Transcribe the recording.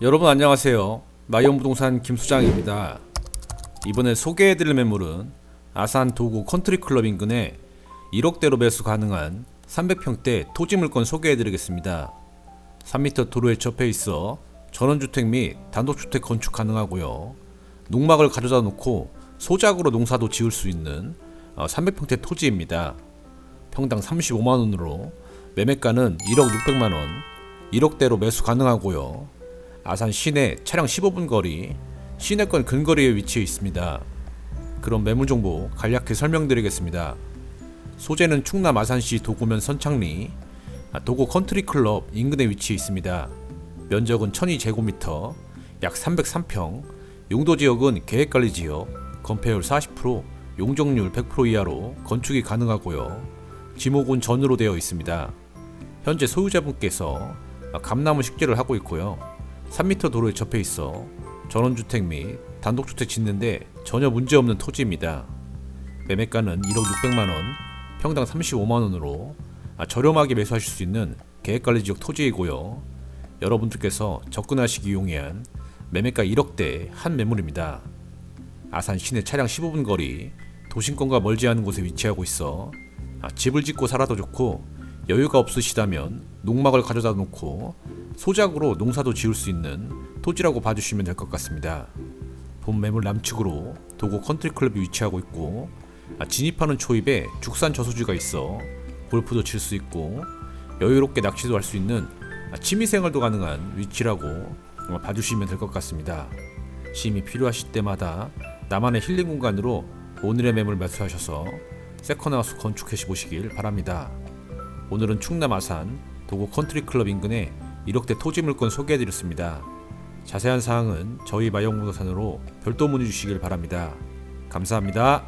여러분 안녕하세요. 마이온 부동산 김수장입니다. 이번에 소개해드릴 매물은 아산 도구 컨트리클럽 인근에 1억대로 매수 가능한 300평대 토지 물건 소개해드리겠습니다. 3m 도로에 접해 있어 전원주택 및 단독주택 건축 가능하고요. 농막을 가져다 놓고 소작으로 농사도 지을 수 있는 300평대 토지입니다. 평당 35만 원으로 매매가는 1억 600만 원, 1억대로 매수 가능하고요. 아산 시내 차량 15분 거리, 시내권 근거리에 위치해 있습니다. 그럼 매물 정보 간략히 설명드리겠습니다. 소재는 충남 아산시 도구면 선창리, 아, 도구 컨트리 클럽 인근에 위치해 있습니다. 면적은 1200제곱미터, 약 303평, 용도 지역은 계획관리 지역, 건폐율 40%, 용적률 100% 이하로 건축이 가능하고요. 지목은 전으로 되어 있습니다. 현재 소유자분께서 감나무 식재를 하고 있고요. 3m 도로에 접해 있어 전원주택 및 단독주택 짓는데 전혀 문제없는 토지입니다. 매매가는 1억 600만 원, 평당 35만 원으로 아, 저렴하게 매수하실 수 있는 계획관리 지역 토지이고요. 여러분들께서 접근하시기 용이한 매매가 1억대 한 매물입니다. 아산 시내 차량 15분 거리, 도심권과 멀지 않은 곳에 위치하고 있어 아, 집을 짓고 살아도 좋고 여유가 없으시다면 농막을 가져다 놓고 소작으로 농사도 지을 수 있는 토지라고 봐주시면 될 것 같습니다. 본 매물 남측으로 도구 컨트리클럽이 위치하고 있고 아, 진입하는 초입에 죽산 저수지가 있어 골프도 칠 수 있고 여유롭게 낚시도 할 수 있는 아, 취미생활도 가능한 위치라고 어, 봐주시면 될 것 같습니다. 심이 필요하실 때마다 나만의 힐링 공간으로 오늘의 매물 매수하셔서 세컨하우스 건축해 보시길 바랍니다. 오늘은 충남 아산 도구 컨트리 클럽 인근에 1억대 토지 물건 소개해드렸습니다. 자세한 사항은 저희 마영부동산으로 별도 문의 주시길 바랍니다. 감사합니다.